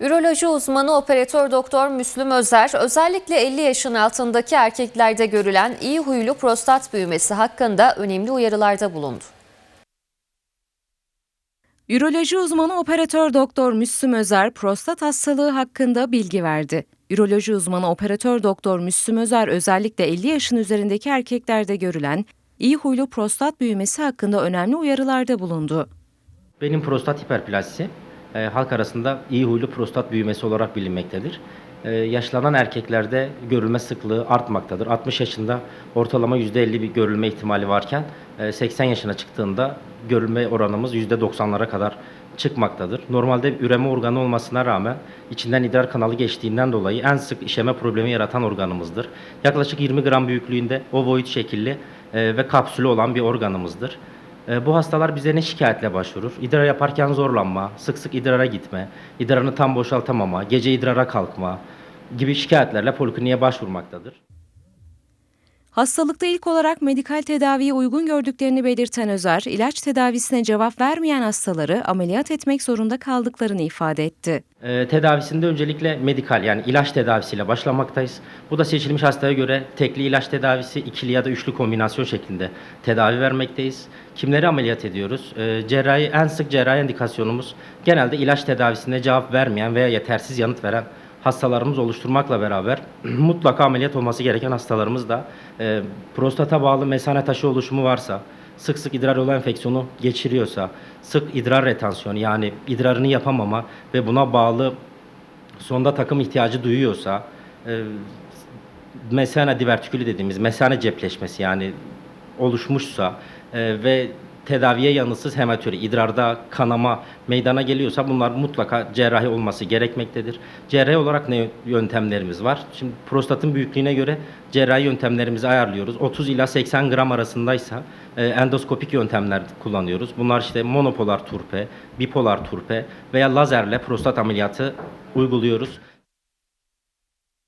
Üroloji uzmanı operatör doktor Müslüm Özer, özellikle 50 yaşın altındaki erkeklerde görülen iyi huylu prostat büyümesi hakkında önemli uyarılarda bulundu. Üroloji uzmanı operatör doktor Müslüm Özer prostat hastalığı hakkında bilgi verdi. Üroloji uzmanı operatör doktor Müslüm Özer özellikle 50 yaşın üzerindeki erkeklerde görülen iyi huylu prostat büyümesi hakkında önemli uyarılarda bulundu. Benim prostat hiperplasisi e, halk arasında iyi huylu prostat büyümesi olarak bilinmektedir. E, yaşlanan erkeklerde görülme sıklığı artmaktadır. 60 yaşında ortalama %50 bir görülme ihtimali varken e, 80 yaşına çıktığında görülme oranımız %90'lara kadar çıkmaktadır. Normalde üreme organı olmasına rağmen içinden idrar kanalı geçtiğinden dolayı en sık işeme problemi yaratan organımızdır. Yaklaşık 20 gram büyüklüğünde ovoid şekilli e, ve kapsülü olan bir organımızdır. E, Bu hastalar bize ne şikayetle başvurur? İdrar yaparken zorlanma, sık sık idrara gitme, idrarını tam boşaltamama, gece idrara kalkma gibi şikayetlerle polikliniğe başvurmaktadır. Hastalıkta ilk olarak medikal tedaviyi uygun gördüklerini belirten Özer, ilaç tedavisine cevap vermeyen hastaları ameliyat etmek zorunda kaldıklarını ifade etti. E, tedavisinde öncelikle medikal yani ilaç tedavisiyle başlamaktayız. Bu da seçilmiş hastaya göre tekli ilaç tedavisi, ikili ya da üçlü kombinasyon şeklinde tedavi vermekteyiz. Kimleri ameliyat ediyoruz? E, cerrahi en sık cerrahi indikasyonumuz genelde ilaç tedavisine cevap vermeyen veya yetersiz yanıt veren hastalarımız oluşturmakla beraber mutlaka ameliyat olması gereken hastalarımız da e, prostata bağlı mesane taşı oluşumu varsa, sık sık idrar yolu enfeksiyonu geçiriyorsa, sık idrar retansiyonu yani idrarını yapamama ve buna bağlı sonda takım ihtiyacı duyuyorsa, e, mesane divertikülü dediğimiz mesane cepleşmesi yani oluşmuşsa e, ve tedaviye yanıtsız hematuri, idrarda kanama meydana geliyorsa bunlar mutlaka cerrahi olması gerekmektedir. Cerrahi olarak ne yöntemlerimiz var? Şimdi prostatın büyüklüğüne göre cerrahi yöntemlerimizi ayarlıyoruz. 30 ila 80 gram arasındaysa e, endoskopik yöntemler kullanıyoruz. Bunlar işte monopolar turpe, bipolar turpe veya lazerle prostat ameliyatı uyguluyoruz.